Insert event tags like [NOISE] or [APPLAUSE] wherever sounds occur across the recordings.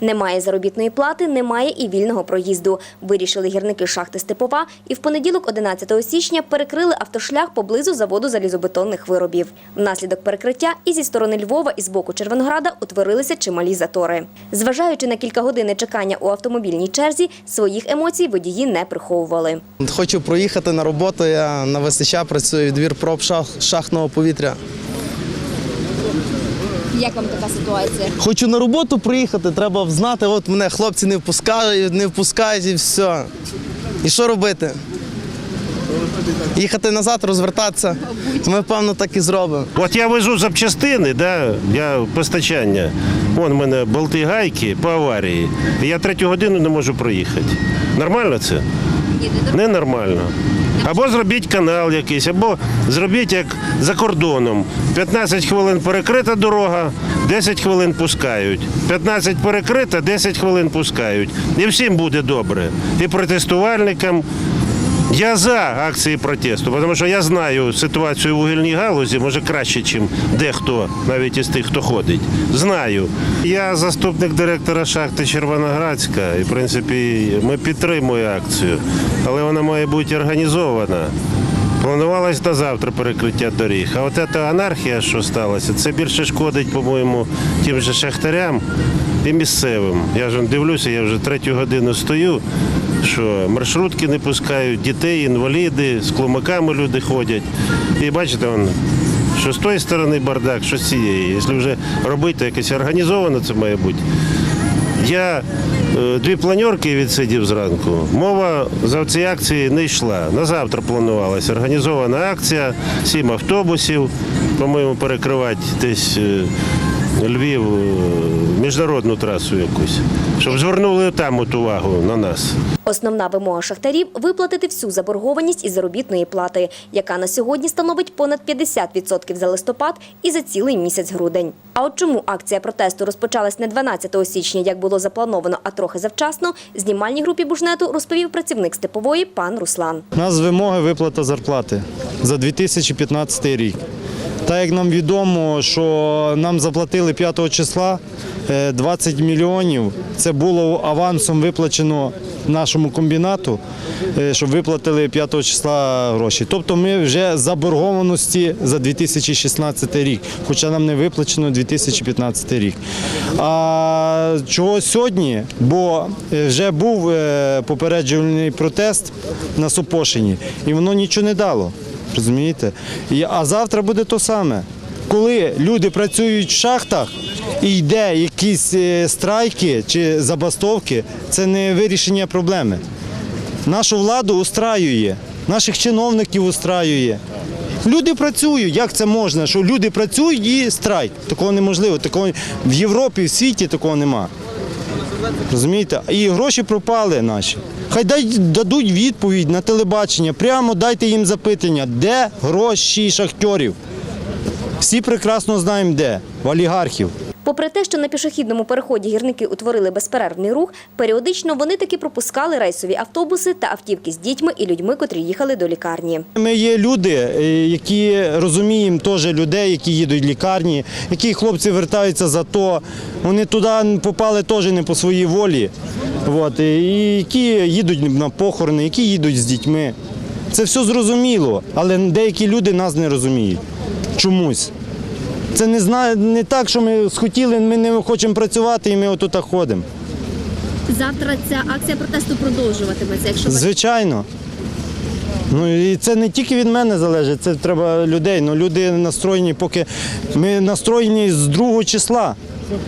Немає заробітної плати, немає і вільного проїзду. Вирішили гірники шахти Степова і в понеділок, 11 січня, перекрили автошлях поблизу заводу залізобетонних виробів. Внаслідок перекриття і зі сторони Львова, і з боку Червонограда утворилися чималі затори. Зважаючи на кілька годин чекання у автомобільній черзі, своїх емоцій водії не приховували. Хочу проїхати на роботу. Я на ВСЧ працюю відвір проб шах- шахтного повітря. Як вам така ситуація? Хочу на роботу приїхати, треба знати, от мене хлопці не впускають, не впускають і все. І що робити? Їхати назад, розвертатися. Ми, певно, так і зробимо. От я везу запчастини, да, я постачання. Вон в мене болти гайки по аварії. Я третю годину не можу проїхати. Нормально це? Ненормально. Або зробіть канал якийсь, або зробіть як за кордоном. 15 хвилин перекрита дорога, 10 хвилин пускають. 15 перекрита, 10 хвилин пускають. І всім буде добре. І протестувальникам. Я за акції протесту, тому що я знаю ситуацію в вугільній галузі, може краще, ніж дехто, навіть із тих, хто ходить. Знаю. Я заступник директора шахти Червоноградська, і в принципі ми підтримуємо акцію, але вона має бути організована. Планувалось на завтра перекриття доріг. А от ця анархія, що сталося, це більше шкодить, по-моєму, тим же шахтарям і місцевим. Я ж дивлюся, я вже третю годину стою, що маршрутки не пускають, дітей, інваліди, з клумаками люди ходять. І бачите, он, що з тої сторони бардак, що з цієї. Якщо вже робити якось організовано, це має бути. Я е, дві планерки відсидів зранку. Мова за ці акції не йшла. На завтра планувалася організована акція, сім автобусів, по-моєму, перекривати десь е, Львів, міжнародну трасу якусь, щоб звернули там от увагу на нас. Основна вимога шахтарів – виплатити всю заборгованість із заробітної плати, яка на сьогодні становить понад 50% за листопад і за цілий місяць грудень. А от чому акція протесту розпочалась не 12 січня, як було заплановано, а трохи завчасно, знімальній групі Бужнету розповів працівник Степової пан Руслан. У нас вимоги виплата зарплати за 2015 рік. Так як нам відомо, що нам заплатили 5 числа е, 20 мільйонів, це було авансом виплачено нашому комбінату, е, щоб виплатили 5 числа гроші. Тобто ми вже заборгованості за 2016 рік, хоча нам не виплачено 2015 рік. А чого сьогодні? Бо е, вже був е, попереджувальний протест на Сопошині, і воно нічого не дало. Розумієте? А завтра буде то саме. Коли люди працюють в шахтах і йде якісь е, страйки чи забастовки, це не вирішення проблеми. Нашу владу устраює, наших чиновників устраює. Люди працюють. Як це можна? Що люди працюють і страйк? Такого неможливо. Такого в Європі, в світі такого нема. Розумієте? І гроші пропали наші. Хай дадуть відповідь на телебачення, прямо дайте їм запитання, де гроші шахтьорів. Всі прекрасно знаємо, де в олігархів. Попри те, що на пішохідному переході гірники утворили безперервний рух, періодично вони таки пропускали рейсові автобуси та автівки з дітьми і людьми, котрі їхали до лікарні. Ми є люди, е, які розуміємо теж людей, які їдуть в лікарні, які хлопці вертаються за то. Вони туди попали теж не по своїй волі. От, і які їдуть на похорони, які їдуть з дітьми. Це все зрозуміло, але деякі люди нас не розуміють. Чомусь. Це не знає, не так, що ми схотіли, ми не хочемо працювати і ми отут ходимо. Завтра ця акція протесту продовжуватиметься. Якщо Звичайно. Ну і це не тільки від мене залежить, це треба людей. Ну люди настроєні, поки ми настроєні з другого числа.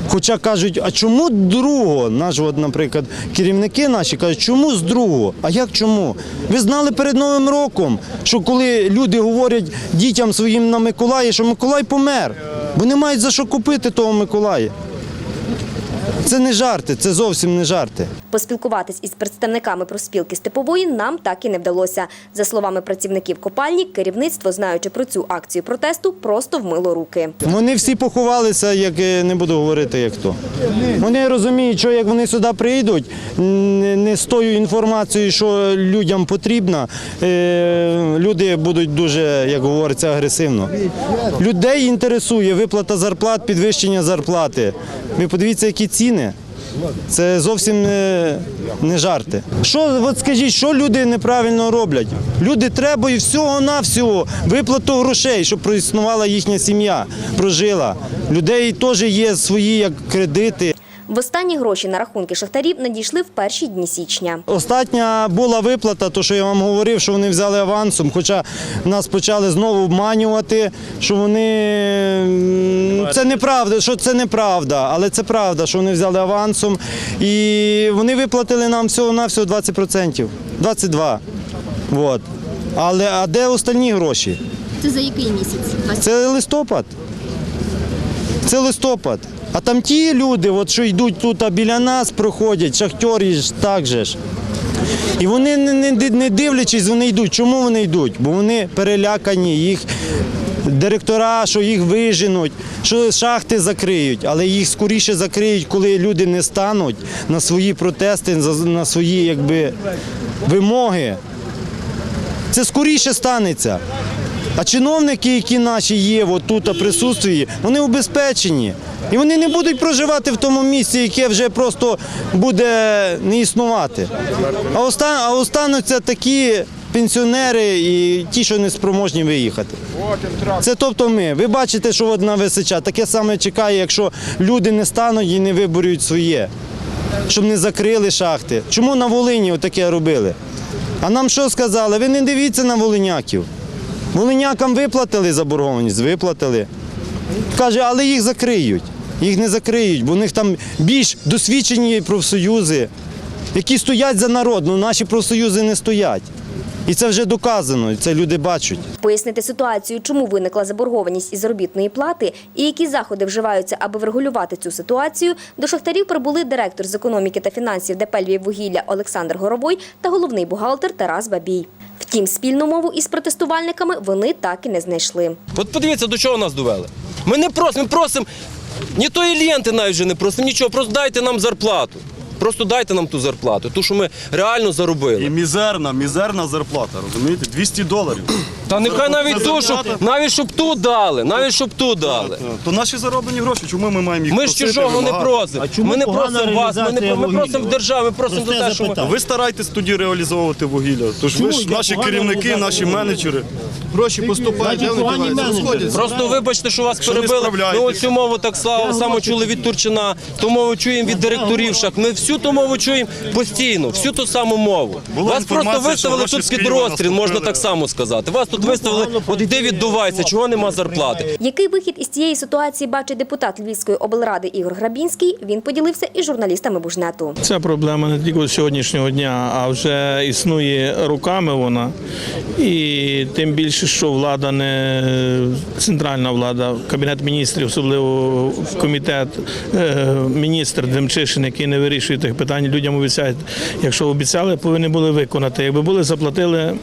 Хоча кажуть, а чому другого? Наш, от, наприклад, керівники наші кажуть, чому з другого? А як чому? Ви знали перед Новим роком, що коли люди говорять дітям своїм на Миколаї, що Миколай помер, бо не мають за що купити того Миколая. Це не жарти, це зовсім не жарти. Поспілкуватись із представниками профспілки Степової нам так і не вдалося. За словами працівників копальні, керівництво, знаючи про цю акцію протесту, просто вмило руки. Вони всі поховалися, як е, не буду говорити, як хто. Вони розуміють, що як вони сюди прийдуть, не не з тою інформацією, що людям потрібна, е, люди будуть дуже, як говориться, агресивно. Людей інтересує виплата зарплат, підвищення зарплати. Ви подивіться, які ціни. Це зовсім не, не жарти. Що, от скажіть, що люди неправильно роблять? Люди треба і всього-навсього виплату грошей, щоб проіснувала їхня сім'я, прожила. Людей теж є свої як кредити. Востанні гроші на рахунки шахтарів надійшли в перші дні січня. Остання була виплата, то що я вам говорив, що вони взяли авансом, хоча нас почали знову обманювати, що вони це неправда, що це неправда, але це правда, що вони взяли авансом. І вони виплатили нам всього на всього 20%. 22%. Вот. Але а де остальні гроші? Це за який місяць? Це листопад. Це листопад. А там ті люди, от, що йдуть тут а біля нас, проходять, шахтери так же ж. І вони не, не, дивлячись, вони йдуть. Чому вони йдуть? Бо вони перелякані, їх директора, що їх виженуть, що шахти закриють, але їх скоріше закриють, коли люди не стануть на свої протести, на свої якби, вимоги. Це скоріше станеться. А чиновники, які наші є от тут присутствують, вони убезпечені. І вони не будуть проживати в тому місці, яке вже просто буде не існувати. А, остануться такі пенсіонери і ті, що не спроможні виїхати. Це тобто ми. Ви бачите, що от на ВСЧ таке саме чекає, якщо люди не стануть і не виборюють своє, щоб не закрили шахти. Чому на Волині таке робили? А нам що сказали? Ви не дивіться на волиняків. Волинякам виплатили заборгованість, виплатили. Каже, але їх закриють. Їх не закриють, бо у них там більш досвідчені профсоюзи, які стоять за народ. Ну наші профсоюзи не стоять. І це вже доказано, і це люди бачать. Пояснити ситуацію, чому виникла заборгованість із заробітної плати і які заходи вживаються, аби врегулювати цю ситуацію, до шахтарів прибули директор з економіки та фінансів ДП «Львіввугілля» Олександр Горобой та головний бухгалтер Тарас Бабій. Втім, спільну мову із протестувальниками вони так і не знайшли. От подивіться, до чого нас довели. Ми не просимо, ми просимо ні тої ленти навіть вже не просимо, нічого, просто дайте нам зарплату. Просто дайте нам ту зарплату, ту, що ми реально заробили. І мізерна, мізерна зарплата, розумієте? 200 доларів. [CLEARS THROAT] Та нехай навіть ту, щоб навіть щоб ту дали, навіть щоб ту дали. То наші зароблені гроші, чому ми маємо їх Ми ж просити, чужого не вимагати? просимо. Ми не просимо вас, ми не ми просимо в держави, ми просимо за те, що ми. А ви старайтесь тоді реалізовувати вугілля. Тож ви ж наші керівники, наші менеджери. Гроші поступають, а вони розходяться. Просто вибачте, що вас не перебили. Ми справляєтесь. оцю мову так само, само чули від Турчина, ту мову чуємо від директорів шахт. Ми всю ту мову чуємо постійно, всю ту саму мову. Була Вас просто виставили тут під розстріл, можна так само сказати. Вас тут виставили, от іди віддувайся, чого нема зарплати. Який вихід із цієї ситуації бачить депутат Львівської облради Ігор Грабінський, він поділився із журналістами Бужнету. Ця проблема не тільки з сьогоднішнього дня, а вже існує руками вона. І тим більше, що влада не центральна влада, кабінет міністрів, особливо в комітет, е, міністр Демчишин, який не вирішує тих питань, людям обіцяють. Якщо обіцяли, повинні були виконати. Якби були заплатили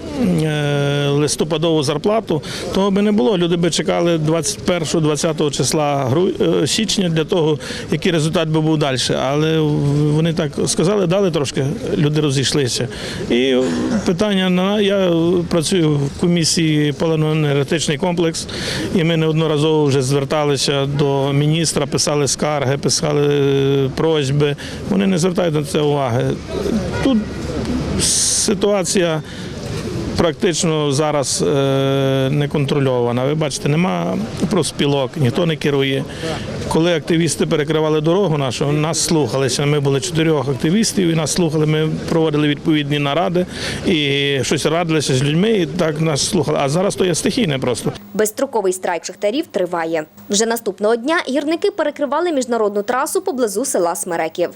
е, листопадову зарплату, того би не було. Люди би чекали 21-20 числа е, січня для того, який результат би був далі. Але вони так сказали, дали трошки, люди розійшлися. І питання я працюю в комісії паливно-енергетичний комплекс, і ми неодноразово вже зверталися до міністра, писали скарги, писали е, просьби. Вони не звертають на це уваги. Тут ситуація практично зараз е, не контрольована. Ви бачите, нема профспілок, ніхто не керує. Коли активісти перекривали дорогу нашу, нас слухалися. Ми були чотирьох активістів і нас слухали. Ми проводили відповідні наради і щось радилися з людьми, і так нас слухали. А зараз то є стихійне просто. Безстроковий страйк шахтарів триває. Вже наступного дня гірники перекривали міжнародну трасу поблизу села Смереків.